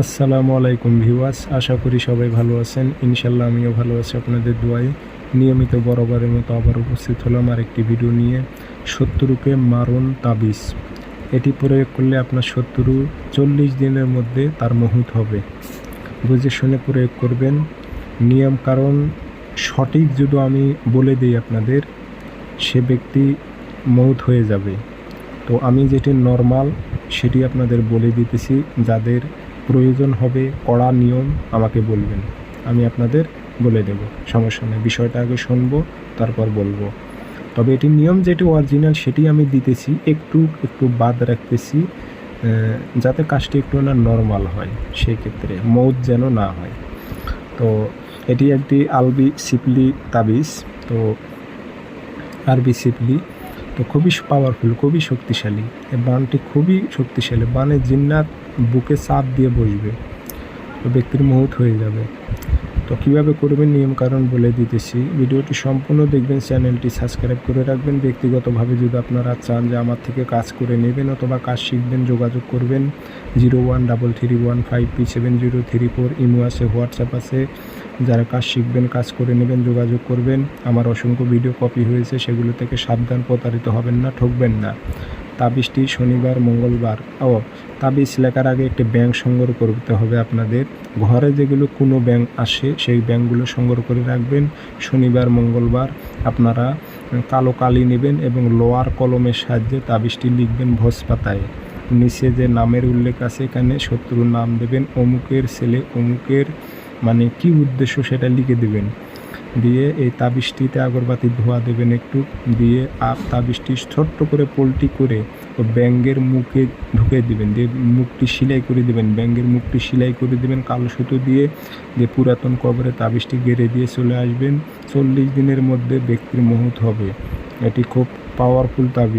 আসসালামু আলাইকুম ভিউয়ার্স, আশা করি সবাই ভালো আছেন। ইনশাল্লাহ আমিও ভালো আছি আপনাদের দোয়ায়। নিয়মিত বরাবরের মতো আবার উপস্থিত হলাম আর একটি ভিডিও নিয়ে। শত্রুকে মারণ তাবিজ। এটি প্রয়োগ করলে আপনার শত্রু চল্লিশ দিনের মধ্যে তার মহুত হবে। বুঝে শুনে প্রয়োগ করবেন। নিয়ম কারণ সঠিক যদি আমি বলে দিই আপনাদের, সে ব্যক্তি মৌত হয়ে যাবে। তো আমি যেটি নর্মাল, সেটি আপনাদের বলে দিতেছি। যাদের প্রয়োজন হবে কড়া নিয়ম আমাকে বলবেন। আমি আপনাদের বলে দেব। সমস্যা নেই, বিষয়টা আগে শুনব, তারপর বলব। তবে এটি নিয়ম যেটি অরিজিনাল সেটি আমি দিতেছি, একটু একটু বাদ রাখতেছি যাতে কাজটি একটু না নর্মাল হয়, সেই ক্ষেত্রে, মৌত যেন না হয়। তো এটি একটি আলবি সিপলি তাবিজ, তো আরবি সিপলি তো খুবই পাওয়ারফুল খুবই শক্তিশালী। এই বানটি খুবই শক্তিশালী। বানে জিন্নাত বুকে চাপ দিয়ে বসবে। তো ব্যক্তির মুহূর্ত হয়ে যাবে। তো কীভাবে করবেন? নিয়ম কারণ বলে দিতেছি। ভিডিওটি সম্পূর্ণ দেখবেন। চ্যানেলটি সাবস্ক্রাইব করে রাখবেন। ব্যক্তিগতভাবে যদি আপনারা চান যে আমার থেকে কাজ করে নেবেন অথবা কাজ শিখবেন, যোগাযোগ করবেন, zero one double three one five P seven zero three four, imo আছে, হোয়াটসঅ্যাপ আছে। যারা কাজ শিখবেন, কাজ করে নেবেন, যোগাযোগ করবেন, আমার অসংখ্য ভিডিও কপি হয়েছে, সেগুলো থেকে সাবধান, প্রতারিত হবেন না, ঠকবেন না। তাবিজটি শনিবার, মঙ্গলবার, ও তাবিজ লেখার আগে একটি ব্যাংক সংগ্রহ করতে হবে আপনাদের। ঘরে যেগুলো কোনো ব্যাংক আসে, সেই ব্যাংকগুলো সংগ্রহ করে রাখবেন। শনিবার, মঙ্গলবার আপনারা কালো কালি নেবেন এবং লোয়ার কলমের সাহায্যে তাবিজটি লিখবেন ভোজ পাতায় নিচে যে নামের উল্লেখ আছে, এখানে শত্রুর নাম দেবেন, অমুকের ছেলে অমুকের মানে কি উদ্দেশ্য সেটা লিখে দেবেন। দিয়ে এই তাবিজটিতে আগরবাতি ধোয়া দেবেন একটু। দিয়ে আর তাবিজটি ছোট্ট করে পোলটি করে ও ব্যাঙ্গের মুখে ঢুকে দিবেন। দিয়ে মুখটি সেলাই করে দিবেন। ব্যাঙ্গের মুখটি সেলাই করে দিবেন কালো সুতো দিয়ে। দিয়ে পুরাতন কবরে তাবিজটি গেড়ে দিয়ে চলে আসবেন। চল্লিশ দিনের মধ্যে ব্যক্তির মুহূর্ত হবে। এটি খুব পাওয়ারফুল তাবিজ।